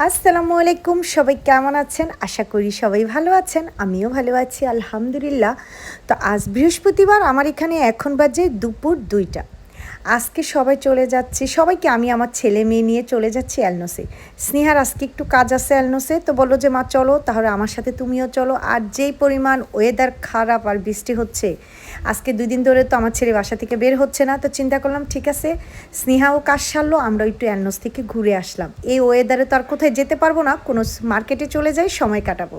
আসসালামু আলাইকুম, সবাই কেমন আছেন? আশা করি সবাই ভালো আছেন, আমিও ভালো আছি, আলহামদুলিল্লাহ। তো আজ বৃহস্পতিবার, আমার এখানে এখন বাজে দুপুর দুইটা। আজকে সবাই চলে যাচ্ছি, সবাইকে আমি আমার ছেলে মেয়ে নিয়ে চলে যাচ্ছি অ্যালনোসে। স্নেহার আজকে একটু কাজ আছে অ্যালনোসে, তো বলল যে, মা, চলো, তাহলে আমার সাথে তুমিও চলো। আর যেই পরিমাণ ওয়েদার খারাপ আর বৃষ্টি হচ্ছে, আজকে দুই দিন ধরে তো আমার ছেলে বাসা থেকে বের হচ্ছে না, তো চিন্তা করলাম, ঠিক আছে, স্নেহাও কাজ সারলো আমরা একটু অ্যালনোস থেকে ঘুরে আসলাম। এই ওয়েদারে তো আর কোথায় যেতে পারব না, কোনো মার্কেটে চলে যাই, সময় কাটাবো।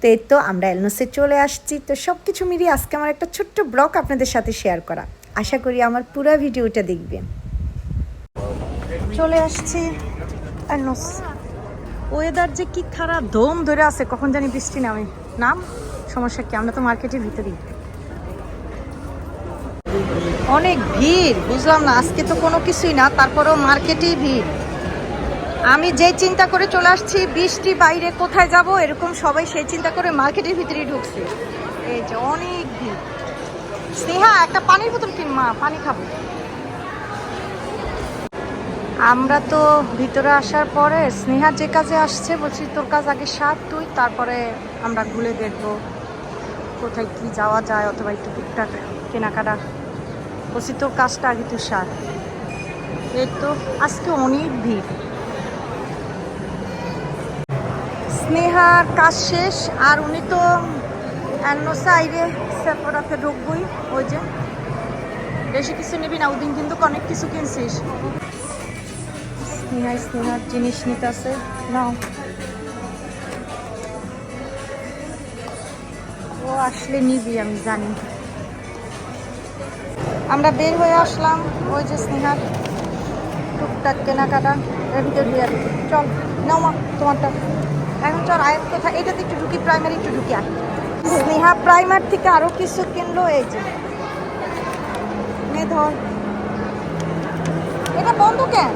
তো এই তো আমরা অ্যালনোসে চলে আসছি, তো সব কিছু মিলিয়ে আজকে আমার একটা ছোট্ট ব্লগ আপনাদের সাথে শেয়ার করা। আশা করি আমার পুরো ভিডিওটা দেখবেন। চলে আসছি ওয়েদার যে কি খারাপ দম ধরে আছে, কখন জানি বৃষ্টি নামে। নাম? সমস্যা কি? আমরা তো মার্কেটের ভিতরেই। অনেক ভিড়, বুঝলাম না, আজকে তো কোনো কিছুই না, তারপরেও মার্কেটেই ভিড়। আমি যে চিন্তা করে চলে আসছি, বৃষ্টি বাইরে কোথায় যাব, এরকম সবাই সেই চিন্তা করে মার্কেটের ভিতরেই ঢুকছে। এই যে অনেক ভিড়। স্নেহা, একটা পানির বোতল কিন, মা, পানি খাব। আমরা তো ভিতরে আসার পরে স্নেহা যে কাজে আসছে, বলছি তোর কাজ আগে সার তুই, তারপরে আমরা ঘুরে দেখব কোথায় কি যাওয়া যায়, অথবা একটু টুকটাক কেনাকাটা। বলছি, তোর কাজটা আগে তুই সার। এই তো, আজকে অনেক ভিড়। স্নেহার কাজ শেষ, আর উনি তো অন্য সাইডে সেপরাতে ঢুকবই, ওই যে। বেশি কিছু নিবি না, ওদিন কিন্তু অনেক কিছু কিনছিস। স্নেহা, স্নেহার জিনিস নিতে আছে নাও। ও আসলে নিবি, আমি জানি। আমরা বের হয়ে আসলাম, ওই যে স্নেহার টুকটাক কেনাকাটা। এর ভিতরে চল, নাও মা, তোমারটা। এখন চল আয়ের কোথায়? এটাতে একটু ঢুকি প্রাইমারি একটু ঢুকি আর স্নেহা প্রাইমার থেকে আরও কিছু কিনলো এই যে। ধর। এটা বন্ধ কেন?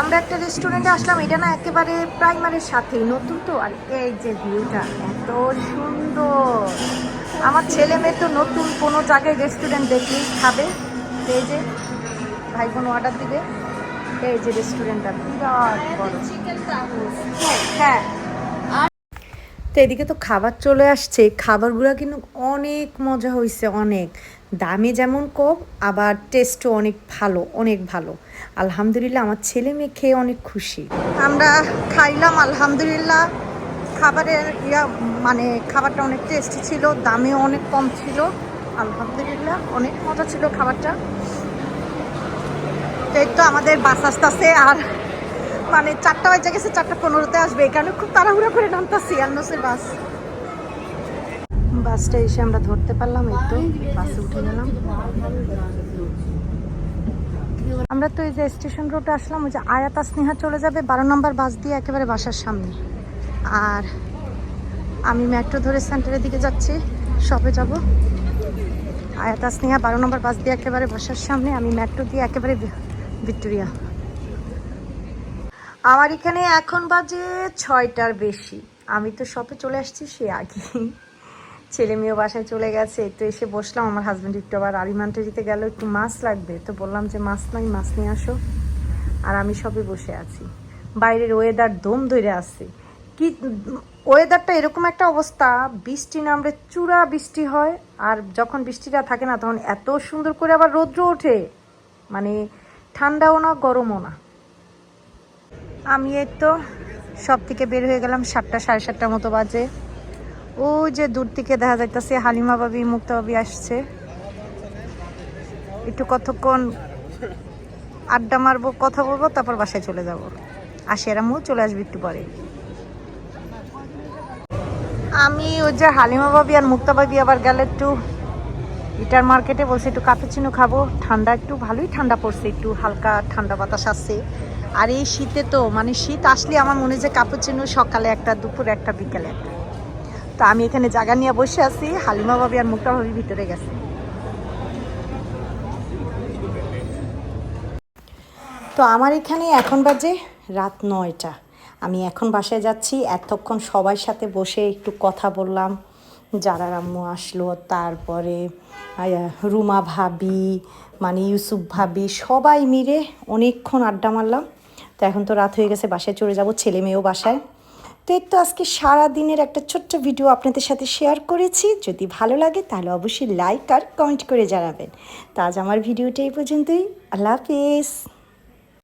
আমরা একটা রেস্টুরেন্টে আসলাম, এটা না একেবারে প্রাইমারের সাথেই নতুন তো, আর এই যে ভিউটা এত সুন্দর। আমার ছেলে মেয়ে তো নতুন কোনো জায়গায় রেস্টুরেন্ট দেখলেই খাবে। এই যে ভাই বোন অর্ডার দিবে। এই যে রেস্টুরেন্টটা, বিরাট বড়। হ্যাঁ তো এদিকে তো খাবার চলে আসছে। খাবারগুলো কিন্তু অনেক মজা হয়েছে অনেক। দামে যেমন কম আবার টেস্টও অনেক ভালো অনেক ভালো। আলহামদুলিল্লাহ, আমার ছেলে মেয়ে খেয়ে অনেক খুশি। আমরা খাইলাম, আলহামদুলিল্লাহ। খাবারের ইয়া মানে খাবারটা অনেক টেস্টি ছিল, দামেও অনেক কম ছিল। আলহামদুলিল্লাহ, অনেক মজা ছিল খাবারটা। এই তো আমাদের বাস আসতেছে, আর মানে চারটা বাজে গেছে, চারটা পনেরোতে আসবে। কারণে খুব তাড়াহুড়া করে নামতাছি আন্নসের বাস। বাসটা এসে আমরা ধরতে পারলাম তো বাসে উঠে গেলাম। আমরা তো এই যে স্টেশন রোডে আসলাম, ওই যে আয়াতা স্নেহা চলে যাবে, বারো নম্বর বাস দিয়ে একেবারে বাসার সামনে। আর আমি মেট্রো ধরে সেন্টারের দিকে যাচ্ছি শপে যাব। আয়াতা স্নেহা বারো নম্বর বাস দিয়ে একেবারে বাসার সামনে, আমি মেট্রো দিয়ে একেবারে ভিক্টোরিয়া। আমার এখানে এখন বাজে ছয়টার বেশি। আমি তো শপে চলে আসছি, সে আগে। ছেলে মেয়েও বাসায় চলে গেছে, তো এসে বসলাম। আমার হাজব্যান্ড একটু আবার আরিমান্টারিতে গেল, একটু মাছ লাগবে। তো বললাম যে, মাছ নাই, মাছ নিয়ে আসো। আর আমি সবে বসে আছি। বাইরের ওয়েদার দম ধরে আছে। কি ওয়েদারটা এরকম একটা অবস্থা, বৃষ্টি নামলে চূড়া বৃষ্টি হয়, আর যখন বৃষ্টিটা থাকে না, তখন এত সুন্দর করে আবার রৌদ্র ওঠে। মানে ঠান্ডাও না, গরমও না। আমি এই তো সব থেকে বের হয়ে গেলাম সাতটা, সাড়ে সাতটার মতো বাজে। ও যে দূর থেকে দেখা যাইতেছে হালিমা বাবি মুক্তা বাবি আসছে। একটু কতক্ষণ আড্ডা মারবো, কথা বলব, তারপর বাসায় চলে যাব। আসি এরামও চলে আসবে একটু পরে। আমি ওই যে হালিমা বাবি আর মুক্তা বাবি আবার গেলে একটু ইটার মার্কেটে বলছে একটু কাপুচিনো খাব। ঠান্ডা একটু, ভালোই ঠান্ডা পড়ছে, একটু হালকা ঠান্ডা বাতাস আসছে। আর এই শীতে তো মানে শীত আসলে আমার মনে যে কাপড় কাপুচিনো সকালে একটা, দুপুর একটা, বিকালে একটা। তো আমি এখানে জায়গা নিয়ে বসে আছি, হালিমা ভাবি আর মুক্তা ভাবি ভিতরে গেছে। তো আমার এখানে এখন বাজে রাত নয়টা। আমি এখন বাসায় যাচ্ছি, এতক্ষণ সবার সাথে বসে একটু কথা বললাম। যারা আম্মু আসলো, তারপরে রুমা ভাবি মানে ইউসুফ ভাবি, সবাই মিলে অনেকক্ষণ আড্ডা মারলাম। তো এখন তো রাত হয়ে গেছে, বাসায় চলে যাব, ছেলে মেয়েও বাসায়। তো এই তো আজকে সারা দিনের একটা ছোট্ট ভিডিও আপনাদের সাথে শেয়ার করেছি। যদি ভালো লাগে তাহলে অবশ্যই লাইক আর কমেন্ট করে জানাবেন। তো আজ আমার ভিডিওটা এই পর্যন্তই। আল্লাহ হাফিজ।